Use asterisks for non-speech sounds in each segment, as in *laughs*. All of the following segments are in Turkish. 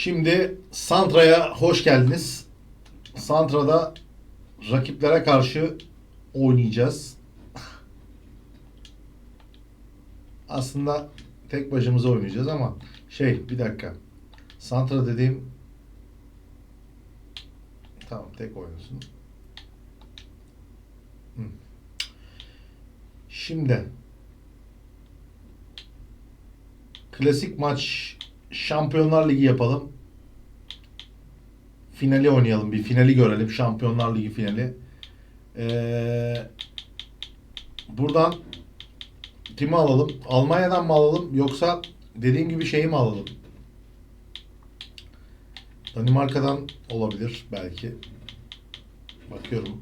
Şimdi Santra'ya hoş geldiniz. Santra'da rakiplere karşı oynayacağız. *laughs* Aslında tek başımıza oynayacağız ama şey bir dakika. Santra dediğim tamam tek. Hı. Şimdi klasik maç Şampiyonlar Ligi yapalım. Finali oynayalım. Bir finali görelim. Şampiyonlar Ligi finali. Ee, buradan kimi alalım? Almanya'dan mı alalım? Yoksa dediğim gibi şeyi mi alalım? Danimarka'dan olabilir belki. Bakıyorum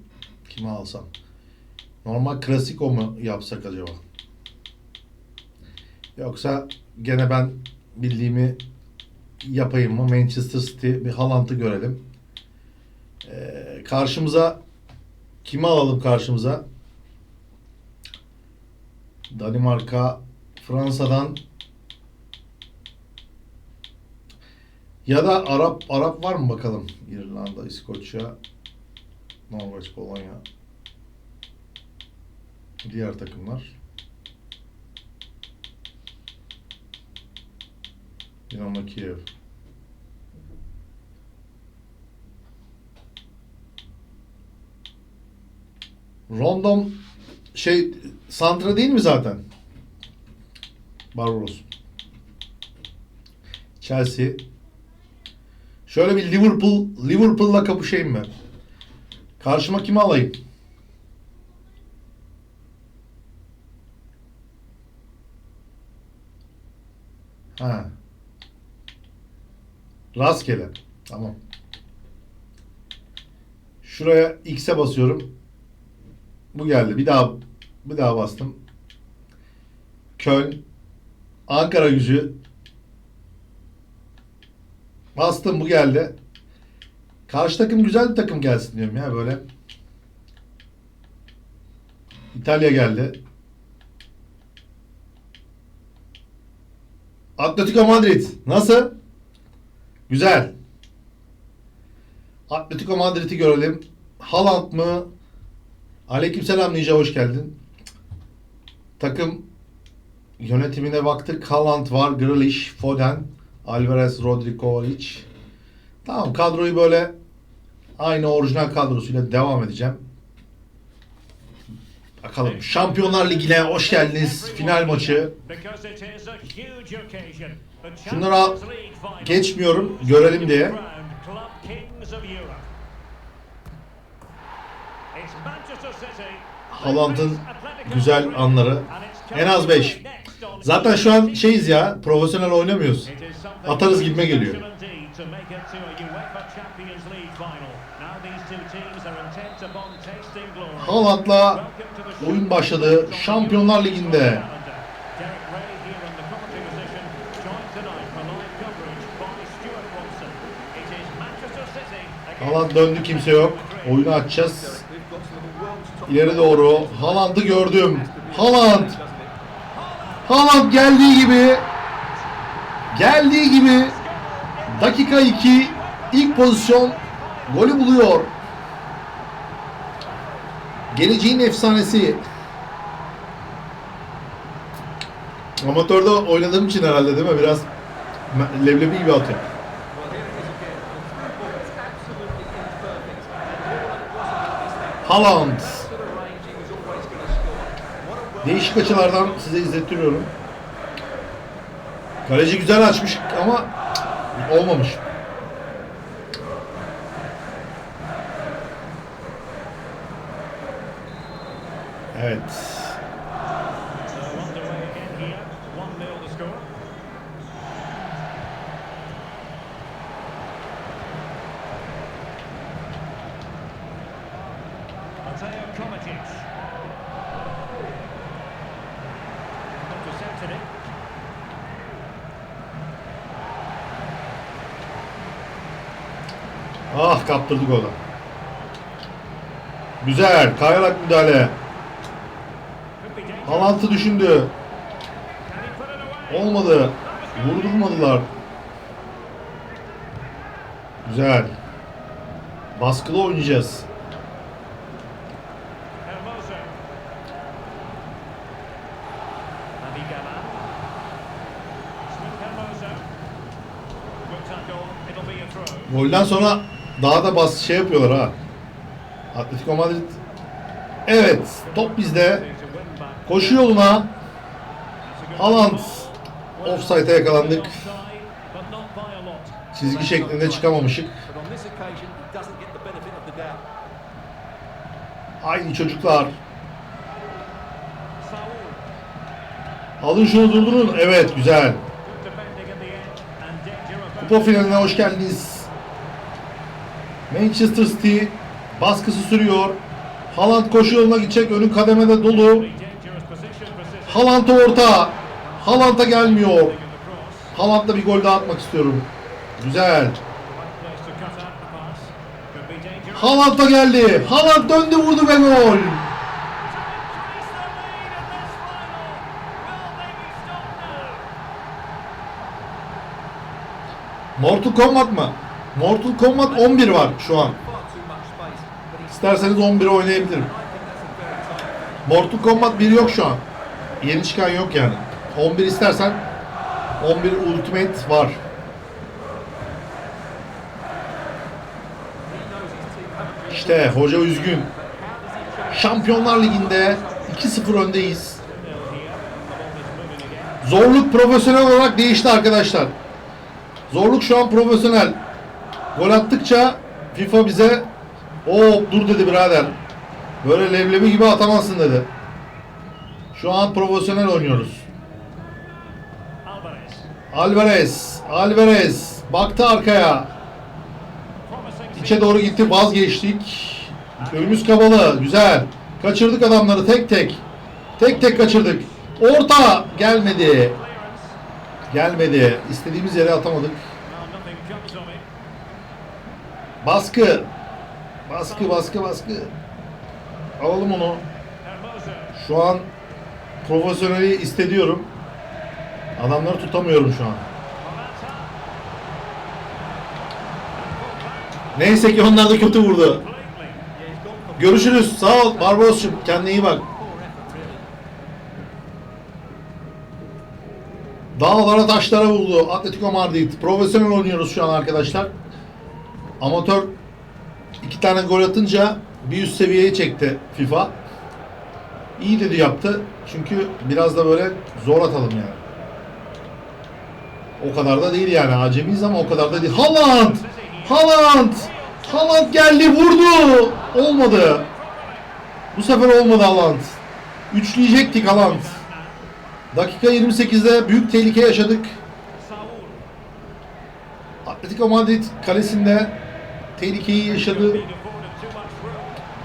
kimi alsam. Normal klasik o mu yapsak acaba? Yoksa gene ben bildiğimi yapayım mı? Manchester City bir Haaland'ı görelim. Ee, karşımıza kimi alalım karşımıza? Danimarka, Fransa'dan ya da Arap Arap var mı bakalım? İrlanda, İskoçya, Norveç, Polonya. Diğer takımlar. Dinamo Kiev. Rondon şey Santra değil mi zaten? Barbaros. Chelsea. Şöyle bir Liverpool Liverpool'la kapışayım ben. Karşıma kimi alayım? Ha. Rastgele. Tamam. Şuraya X'e basıyorum. Bu geldi. Bir daha bir daha bastım. Köln. Ankara gücü. Bastım bu geldi. Karşı takım güzel bir takım gelsin diyorum ya böyle. İtalya geldi. Atletico Madrid. Nasıl? Güzel. Atletico Madrid'i görelim. Haaland mı? Aleykümselam Ninja hoş geldin. Takım yönetimine baktık. Haaland var, Grealish, Foden, Alvarez, Rodrigovic. Tamam kadroyu böyle aynı orijinal kadrosuyla devam edeceğim. Bakalım Şampiyonlar Ligi'ne hoş geldiniz. Final maçı. Şunlara geçmiyorum, görelim diye. Haaland'ın güzel anları. En az beş. Zaten şu an şeyiz ya, profesyonel oynamıyoruz. Atarız gibime geliyor. Haaland'la oyun başladı. Şampiyonlar Ligi'nde. Haaland döndü kimse yok. Oyunu açacağız. İleri doğru. Haaland'ı gördüm. Haaland. Haaland geldiği gibi. Geldiği gibi. Dakika 2. ilk pozisyon. Golü buluyor. Geleceğin efsanesi. Amatörde oynadığım için herhalde değil mi? Biraz leblebi gibi atıyor. Haaland. Değişik açılardan size izletiyorum. Kaleci güzel açmış ama olmamış. Evet. Mateo Kovacic. İt. Ah kaptırdık onu. Güzel. Kayarak müdahale. Haaland'ı düşündü. Olmadı. Vurdurmadılar. Güzel. Baskılı oynayacağız. Golden sonra daha da bas şey yapıyorlar ha. Atletico Madrid. Evet, top bizde. Koşu yoluna. Haaland. Offside'e yakalandık. Çizgi şeklinde çıkamamışık. Aynı çocuklar. Alın şunu durdurun. Evet, güzel. Kupa finaline hoş geldiniz. Manchester City baskısı sürüyor. Haaland koşu yoluna gidecek. Önü kademede dolu. Haaland orta. Haaland'a gelmiyor. Haaland'la bir gol daha atmak istiyorum. Güzel. Haaland da geldi. Haaland döndü vurdu ve gol. Mortal Kombat mı? Mortal Kombat 11 var şu an. İsterseniz 11'i oynayabilirim. Mortal Kombat 1 yok şu an. Yeni çıkan yok yani. 11 istersen 11 Ultimate var. İşte hoca üzgün. Şampiyonlar Ligi'nde 2-0 öndeyiz. Zorluk profesyonel olarak değişti arkadaşlar. Zorluk şu an profesyonel. Gol attıkça FIFA bize hop dur dedi birader. Böyle leblebi gibi atamazsın dedi. Şu an profesyonel oynuyoruz. Alvarez. Alvarez, Alvarez baktı arkaya. İçe doğru gitti, vazgeçtik. Önümüz kabalı, güzel. Kaçırdık adamları tek tek. Tek tek kaçırdık. Orta gelmedi. Gelmedi. İstediğimiz yere atamadık. Baskı. Baskı, baskı, baskı. Alalım onu. Şu an profesyoneli istediyorum. Adamları tutamıyorum şu an. Neyse ki onlar da kötü vurdu. Görüşürüz. Sağ ol Barbaros'cum. Kendine iyi bak. Dağlara taşlara vurdu Atletico Madrid. Profesyonel oynuyoruz şu an arkadaşlar. Amatör iki tane gol atınca bir üst seviyeye çekti FIFA. İyi dedi yaptı. Çünkü biraz da böyle zor atalım yani. O kadar da değil yani. Acemiyiz ama o kadar da değil. Haaland! Haaland! Haaland geldi vurdu! Olmadı. Bu sefer olmadı Haaland. Üçleyecektik Haaland. Dakika 28'de büyük tehlike yaşadık. Atletico Madrid kalesinde tehlikeyi yaşadı.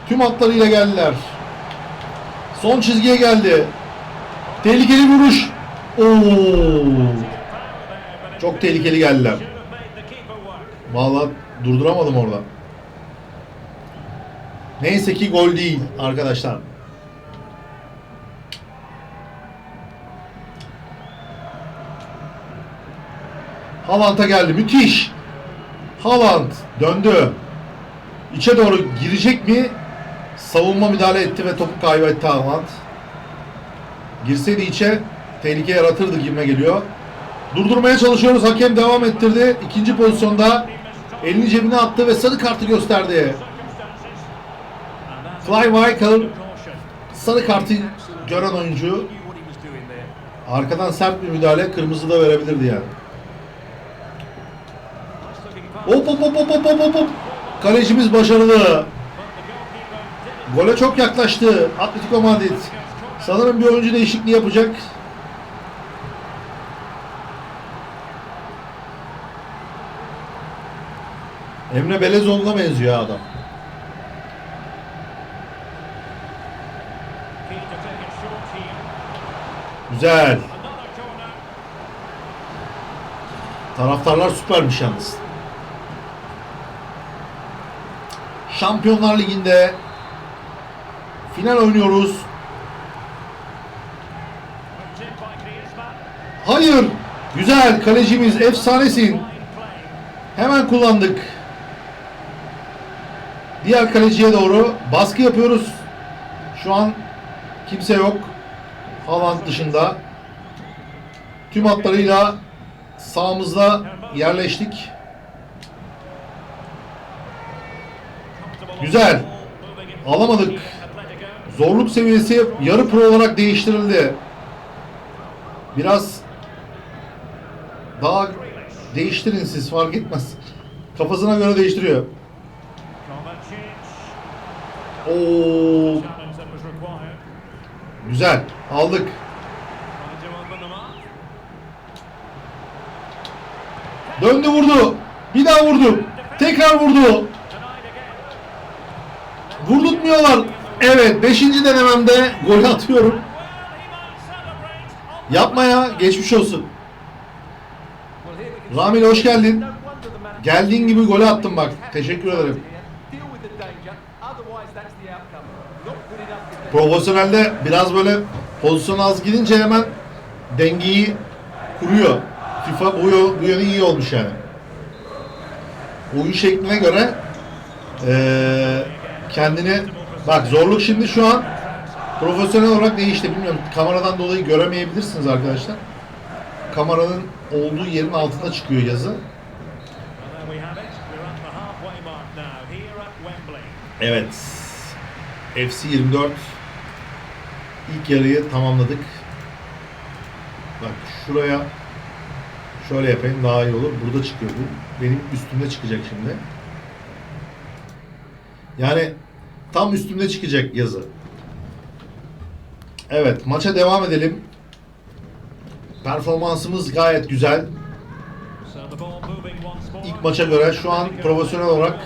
Tüm hatlarıyla geldiler. Son çizgiye geldi. Tehlikeli vuruş. Oo. Çok tehlikeli geldiler. Vallahi durduramadım orada. Neyse ki gol değil arkadaşlar. Haaland'a geldi. Müthiş. Haaland döndü. İçe doğru girecek mi? Savunma müdahale etti ve topu kaybetti Haaland. Girseydi içe tehlike yaratırdı gibime geliyor. Durdurmaya çalışıyoruz. Hakem devam ettirdi. İkinci pozisyonda elini cebine attı ve sarı kartı gösterdi. Fly Michael sarı kartı gören oyuncu arkadan sert bir müdahale kırmızı da verebilirdi yani. Hop hop hop hop hop hop hop. Kalecimiz başarılı. Gole çok yaklaştı Atletico Madrid. Sanırım bir oyuncu değişikliği yapacak. Emre Belezoğlu'na benziyor adam. Güzel. Taraftarlar süpermiş yalnız. Şampiyonlar Ligi'nde final oynuyoruz. Hayır. Güzel. Kalecimiz efsanesin. Hemen kullandık. Diğer kaleciye doğru baskı yapıyoruz. Şu an kimse yok. Haaland dışında. Tüm hatlarıyla sağımızda yerleştik. Güzel. Alamadık. Zorluk seviyesi yarı pro olarak değiştirildi. Biraz daha değiştirin siz fark etmez. Kafasına göre değiştiriyor. Oo, güzel. Aldık. Döndü vurdu. Bir daha vurdu. Tekrar vurdu. Vurdurtmuyorlar. Evet 5. denememde gol atıyorum. Yapma ya. Geçmiş olsun. Ramil hoş geldin. Geldiğin gibi golü attım bak. Teşekkür ederim. Profesyonelde biraz böyle pozisyon az gidince hemen dengeyi kuruyor. FIFA bu, yö- bu yönü iyi olmuş yani. Oyun şekline göre eee, kendini bak zorluk şimdi şu an profesyonel olarak değişti. Bilmiyorum kameradan dolayı göremeyebilirsiniz arkadaşlar. Kameranın olduğu yerin altında çıkıyor yazı. Evet. FC 24 ilk yarıyı tamamladık. Bak şuraya şöyle yapayım daha iyi olur. Burada çıkıyor bu. Benim üstümde çıkacak şimdi. Yani tam üstümde çıkacak yazı. Evet maça devam edelim. Performansımız gayet güzel. İlk maça göre şu an profesyonel olarak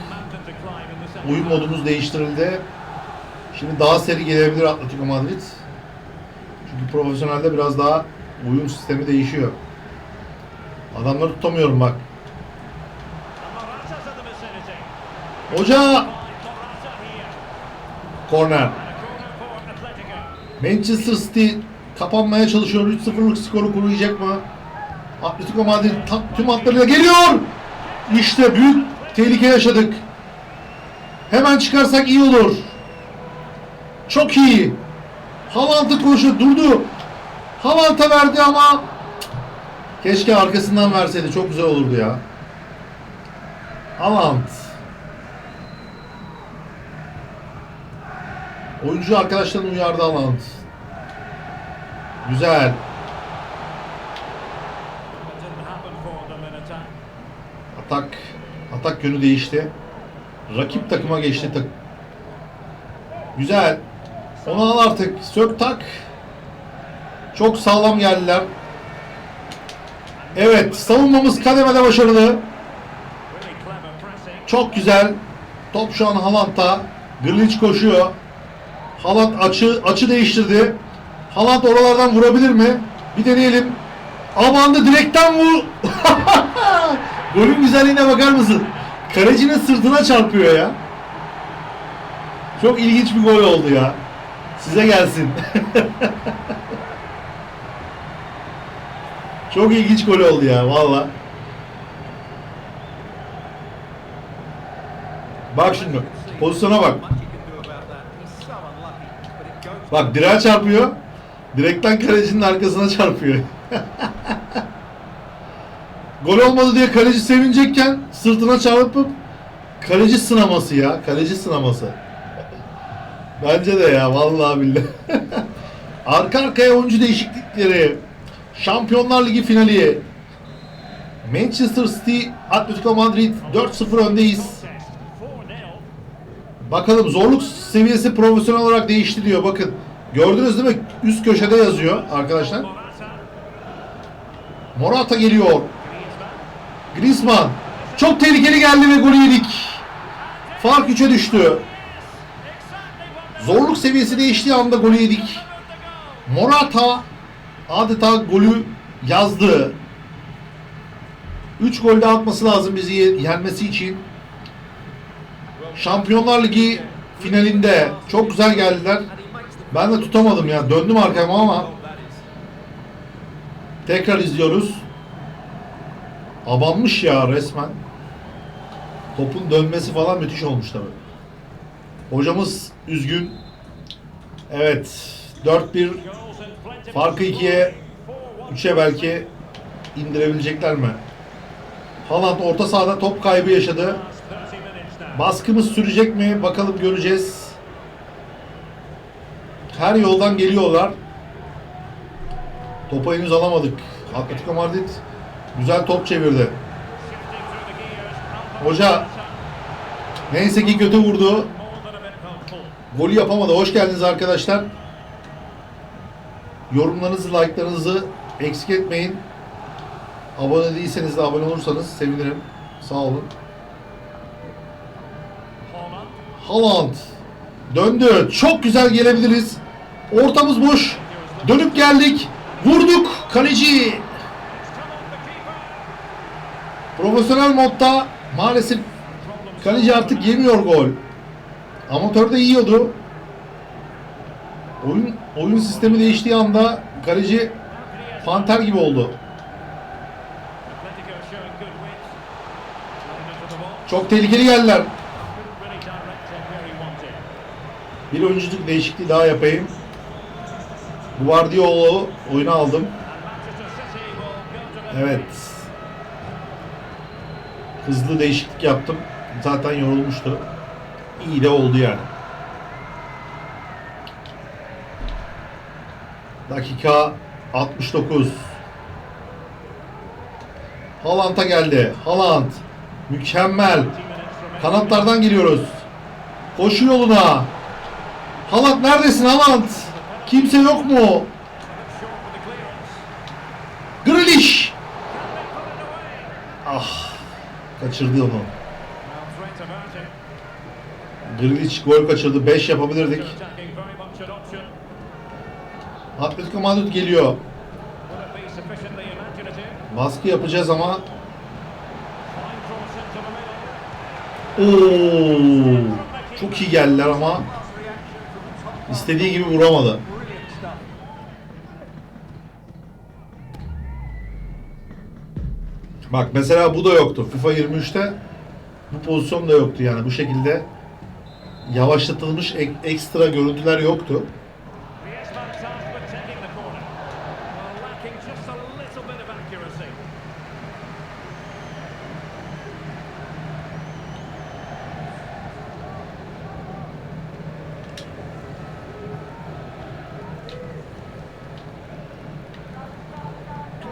oyun modumuz değiştirildi. Şimdi daha seri gelebilir Atletico Madrid. Çünkü profesyonelde biraz daha oyun sistemi değişiyor. Adamları tutamıyorum bak. Hoca! Korner. Manchester City kapanmaya çalışıyor. 3-0'lık skoru koruyacak mı? Atletico Madrid tüm hatlarıyla geliyor. İşte büyük tehlike yaşadık. Hemen çıkarsak iyi olur. Çok iyi. Haaland'ı koşu durdu. Haaland'a verdi ama keşke arkasından verseydi. Çok güzel olurdu ya. Haaland. Oyuncu arkadaşlarını uyardı Haaland. Güzel. Atak atak yönü değişti. Rakip takıma geçti tak. Güzel. Onu al artık. Sök tak. Çok sağlam geldiler. Evet, savunmamız kademede başarılı. Çok güzel. Top şu an Haaland'da. Grilic koşuyor. Haaland açı açı değiştirdi. Haaland oralardan vurabilir mi? Bir deneyelim. Aman da direkten vur. *laughs* Golün güzelliğine bakar mısın? Kalecinin sırtına çarpıyor ya. Çok ilginç bir gol oldu ya. Size gelsin. *laughs* Çok ilginç gol oldu ya valla. Bak şimdi pozisyona bak. Bak direğe çarpıyor. Direkten kalecinin arkasına çarpıyor. *laughs* Gol olmadı diye kaleci sevinecekken sırtına çarpıp kaleci sınaması ya. Kaleci sınaması. Bence de ya vallahi billahi. *laughs* Arka arkaya oyuncu değişiklikleri. Şampiyonlar Ligi finali. Manchester City, Atletico Madrid 4-0 öndeyiz. Contest. 4-0. Bakalım zorluk seviyesi profesyonel olarak değişti diyor. Bakın gördünüz değil mi? Üst köşede yazıyor arkadaşlar. Morata. Geliyor. Griezmann. Çok tehlikeli geldi ve golü yedik. Fark 3'e düştü. Zorluk seviyesi değiştiği anda golü yedik. Morata adeta golü yazdı. 3 gol de atması lazım bizi ye- yenmesi için. Şampiyonlar Ligi finalinde çok güzel geldiler. Ben de tutamadım ya. Döndüm arkama ama. Tekrar izliyoruz. Abanmış ya resmen. Topun dönmesi falan müthiş olmuş tabii. Hocamız üzgün. Evet. 4-1 farkı 2'ye 3'e belki indirebilecekler mi? Haaland orta sahada top kaybı yaşadı. Baskımız sürecek mi? Bakalım göreceğiz. Her yoldan geliyorlar. Topu henüz alamadık. Atletico Madrid güzel top çevirdi. Hoca neyse ki kötü vurdu. Golü yapamadı. Hoş geldiniz arkadaşlar. Yorumlarınızı, like'larınızı eksik etmeyin. Abone değilseniz de abone olursanız sevinirim. Sağ olun. Haaland döndü. Çok güzel gelebiliriz. Ortamız boş. Dönüp geldik. Vurduk. Kaleci. Profesyonel modda maalesef kaleci artık yemiyor gol. Amatörde yiyordu. Oyun oyun sistemi değiştiği anda kaleci panter gibi oldu. Çok tehlikeli geldiler. Bir oyunculuk değişikliği daha yapayım. Guardiola'yı oyuna aldım. Evet. Hızlı değişiklik yaptım. Zaten yorulmuştu. İyi de oldu yani. Dakika 69. Haaland'a geldi. Haaland. Mükemmel. Kanatlardan geliyoruz. Koşu yoluna. Haaland neredesin Haaland? Kimse yok mu? Grealish. Ah. Kaçırdı onu. Grealish gol kaçırdı. 5 yapabilirdik. Atletico Madrid geliyor. Baskı yapacağız ama Oo, çok iyi geldiler ama istediği gibi vuramadı. Bak mesela bu da yoktu. FIFA 23'te bu pozisyon da yoktu yani bu şekilde yavaşlatılmış ek- ekstra görüntüler yoktu.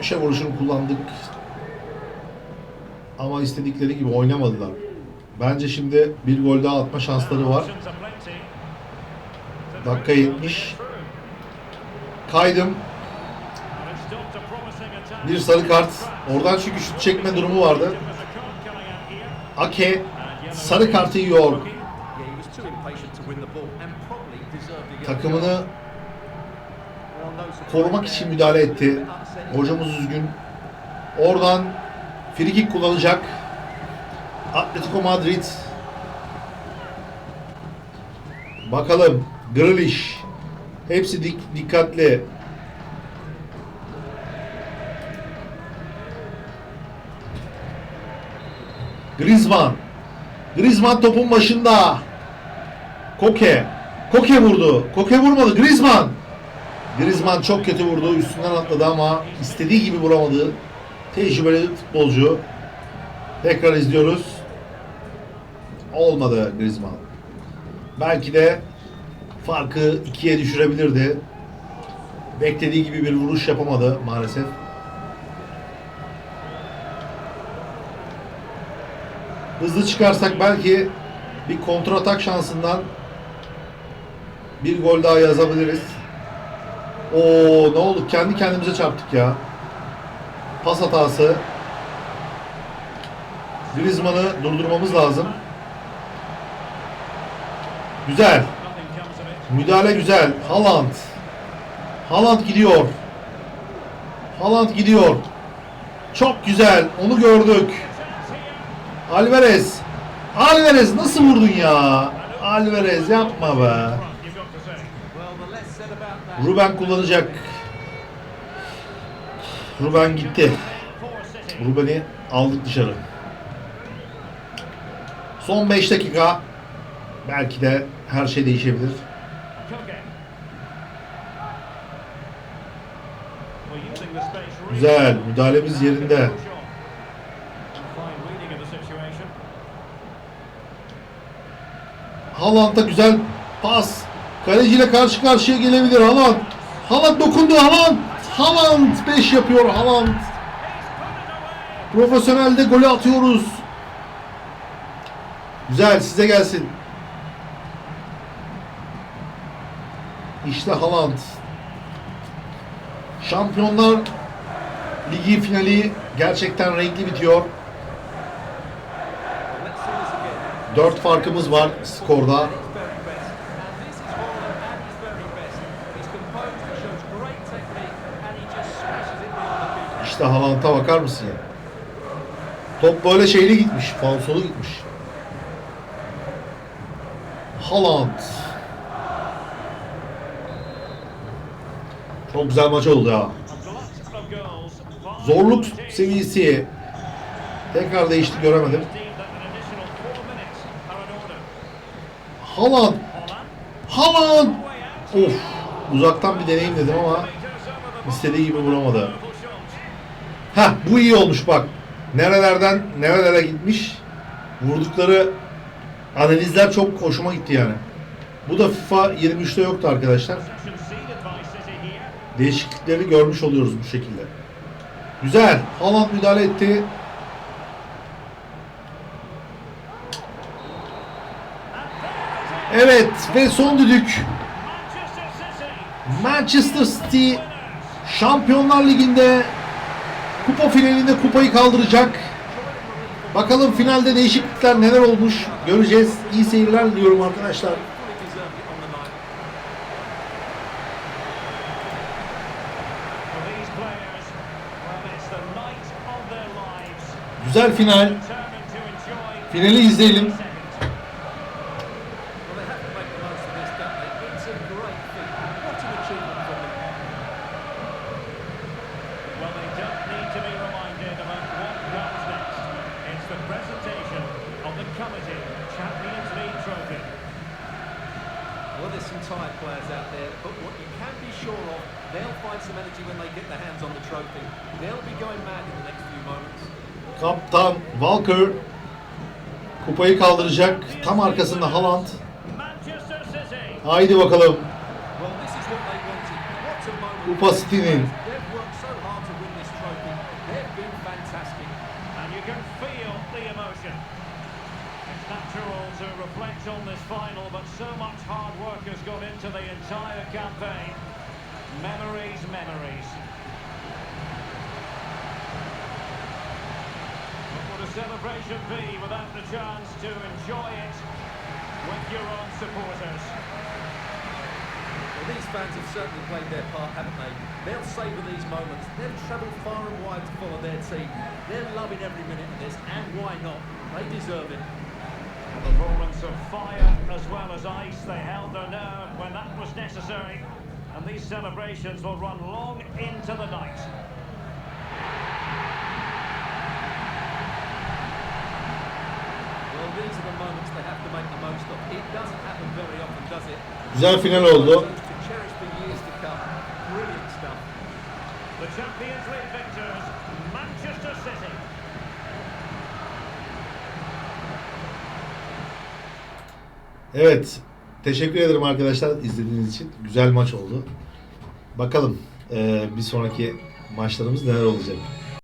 Köşe vuruşunu kullandık. Ama istedikleri gibi oynamadılar. Bence şimdi bir gol daha atma şansları var. Dakika 70. Kaydım. Bir sarı kart. Oradan çünkü şut çekme durumu vardı. Ake sarı kartı yiyor. Takımını korumak için müdahale etti. Hocamız üzgün. Oradan frikik kullanacak. Atletico Madrid. Bakalım. Grealish. Hepsi dik- dikkatli. Griezmann. Griezmann topun başında. Koke. Koke vurdu. Koke vurmadı. Griezmann. Griezmann çok kötü vurdu. Üstünden atladı ama istediği gibi vuramadı. Tecrübeli futbolcu. Tekrar izliyoruz. Olmadı Griezmann. Belki de farkı ikiye düşürebilirdi. Beklediği gibi bir vuruş yapamadı maalesef. Hızlı çıkarsak belki bir kontratak şansından bir gol daha yazabiliriz. Oo ne oldu? Kendi kendimize çarptık ya. Pas hatası. Griezmann'ı durdurmamız lazım. Güzel. Müdahale güzel. Haaland. Haaland gidiyor. Haaland gidiyor. Çok güzel. Onu gördük. Alvarez. Alvarez nasıl vurdun ya? Alvarez yapma be. Ruben kullanacak. Ruben gitti. Ruben'i aldık dışarı. Son 5 dakika. belki de her şey değişebilir. Güzel, müdahalemiz yerinde. Haaland'a güzel pas. Kaleciyle karşı karşıya gelebilir Haaland. Haaland dokundu Haaland. Haaland 5 yapıyor Haaland. Profesyonelde golü atıyoruz. Güzel size gelsin. İşte Haaland. Şampiyonlar Ligi finali gerçekten renkli bitiyor. 4 farkımız var skorda. İşte Haaland'a bakar mısın ya? Top böyle şeyli gitmiş, falsolu gitmiş. Haaland. Çok güzel maç oldu ya. Zorluk seviyesi tekrar değişti göremedim. Haaland. Haaland. Of. Uzaktan bir deneyim dedim ama istediği gibi vuramadı. Heh bu iyi olmuş bak. Nerelerden nerelere gitmiş. Vurdukları analizler çok hoşuma gitti yani. Bu da FIFA 23'te yoktu arkadaşlar. Değişiklikleri görmüş oluyoruz bu şekilde. Güzel. Haaland müdahale etti. Evet ve son düdük. Manchester City Şampiyonlar Ligi'nde kupa finalinde kupayı kaldıracak. Bakalım finalde değişiklikler neler olmuş göreceğiz. İyi seyirler diliyorum arkadaşlar. Güzel final. Finali izleyelim. Kaptan Walker kupayı kaldıracak. Tam arkasında Haaland. Haydi bakalım. Well, this celebration be without the chance to enjoy it with your own supporters? Well, these fans have certainly played their part, haven't they? They'll savour these moments. They'll travel far and wide to follow their team. They're loving every minute of this, and why not? They deserve it. A performance of fire as well as ice. They held their nerve when that was necessary. And these celebrations will run long into the night. Victors, Manchester City. Evet. Teşekkür ederim arkadaşlar izlediğiniz için. Güzel maç oldu. Bakalım eee, bir sonraki maçlarımız neler olacak.